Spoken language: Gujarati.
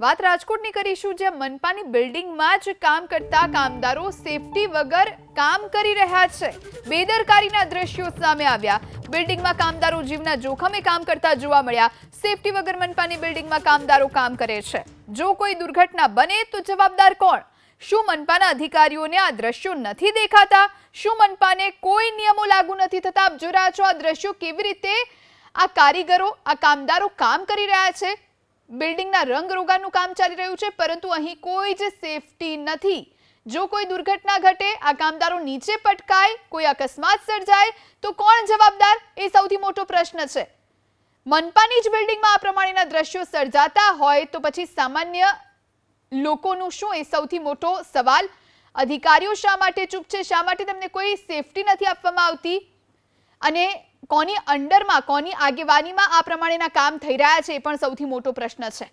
વાત રાજકોટની કરીશું, જ્યાં મનપાની બિલ્ડિંગમાં જ કામ કરતા કામદારો સેફટી વગર કામ કરી રહ્યા છે. બેદરકારીના દ્રશ્યો સામે આવ્યા. બિલ્ડિંગમાં કામદારો જીવના જોખમે કામ કરતા જોવા મળ્યા. સેફટી વગર મનપાની બિલ્ડિંગમાં કામદારો કામ કરે છે. જો કોઈ દુર્ઘટના બને તો જવાબદાર કોણ? શું મનપાના અધિકારીઓને આ દ્રશ્યો નથી દેખાતા? શું મનપાને કોઈ નિયમો લાગુ નથી થતા? આપ જોઈ છો આ દ્રશ્યો કેવી રીતે આ કારીગરો, આ કામદારો કામ કરી રહ્યા છે? બિલ્ડિંગના રંગ રોગાનું કામ ચાલી રહ્યું છે, પરંતુ અહીં કોઈ જ સેફટી નથી. જો કોઈ દુર્ઘટના ઘટે, આ કામદારો નીચે પટકાય, કોઈ અકસ્માત સર્જાય, તો કોણ જવાબદાર? એ સૌથી મોટો પ્રશ્ન છે. મનપાની જ બિલ્ડિંગમાં આ પ્રમાણેના દ્રશ્યો સર્જાતા હોય, તો પછી સામાન્ય લોકોનું શું? એ સૌથી મોટો સવાલ. અધિકારીઓ શા માટે ચૂપ છે? શા માટે તેમને કોઈ સેફટી નથી આપવામાં આવતી? અને કોની અંડરમાં, કોની આગેવાનીમાં આ પ્રમાણેના કામ થઈ રહ્યા છે એ પણ સૌથી મોટો પ્રશ્ન છે.